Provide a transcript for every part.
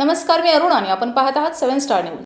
नमस्कार मी अरुण आणि आपण पाहत आहात seven star news.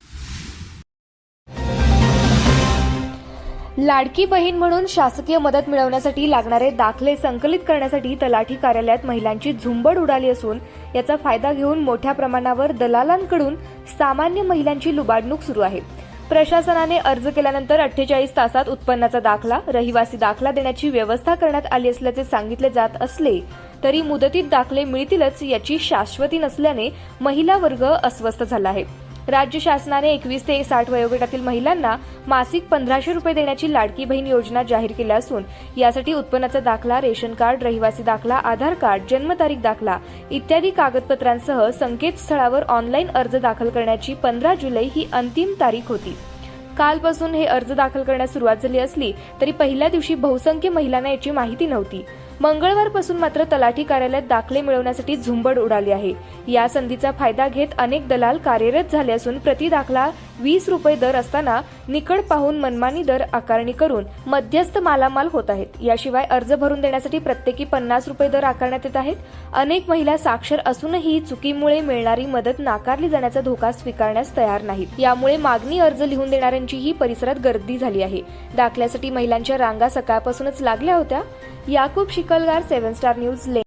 Ladki Bahin म्हणून शासकीय मदत मिळवण्यासाठी लागणारे दाखले संकलित करण्यासाठी तलाठी कार्यालयात महिलांची झुंबड उडाली असून याचा फायदा घेऊन मोठ्या प्रमाणावर दलालांकडून सामान्य महिलांची लुबाडणूक सुरू आहे. प्रशासनाने अर्ज केल्यानंतर अठ्ठेचाळीस तासात उत्पन्नाचा दाखला रहिवासी दाखला देण्याची व्यवस्था करण्यात आली असल्याचे सांगितले जात असले तरी मुदतीत दाखले मिळतीलच याची शाश्वती नसल्याने महिला वर्ग अस्वस्थ झाला आहे. राज्य शासनाने एकवीस ते साठ वयोगटातील महिलांना मासिक पंधराशे रुपये देण्याची लाडकी बहीण योजना जाहीर केली असून यासाठी उत्पन्नाचा दाखला रेशन कार्ड रहिवासी दाखला आधार कार्ड जन्मतारीख दाखला इत्यादी कागदपत्रांसह संकेतस्थळावर ऑनलाईन अर्ज दाखल करण्याची पंधरा जुलै ही अंतिम तारीख होती. कालपासून हे अर्ज दाखल करण्यास सुरुवात झाली असली तरी पहिल्या दिवशी बहुसंख्य महिलांना याची माहिती नव्हती. मंगळवारपासून मात्र तलाठी कार्यालयात दाखले मिळवण्यासाठी झुंबड उडाली आहे. या संधीचा फायदा घेत अनेक दलाल कार्यरत झाले असून प्रति दाखला वीस रुपये दर असताना निकड पाहून मनमानी दर आकारणी करून मध्यस्थ मालामाल होत आहेत. याशिवाय अर्ज भरून देण्यासाठी प्रत्येकी पन्नास रुपये दर आकारण्यात येत आहेत. अनेक महिला साक्षर असूनही चुकीमुळे मिळणारी मदत नाकारली जाण्याचा धोका स्वीकारण्यास तयार नाहीत. यामुळे मागणी अर्ज लिहून देणाऱ्यांचीही परिसरात गर्दी झाली आहे. दाखल्यासाठी महिलांच्या रांगा सकाळपासूनच लागल्या होत्या. Yakub Shikalgar seven star news ले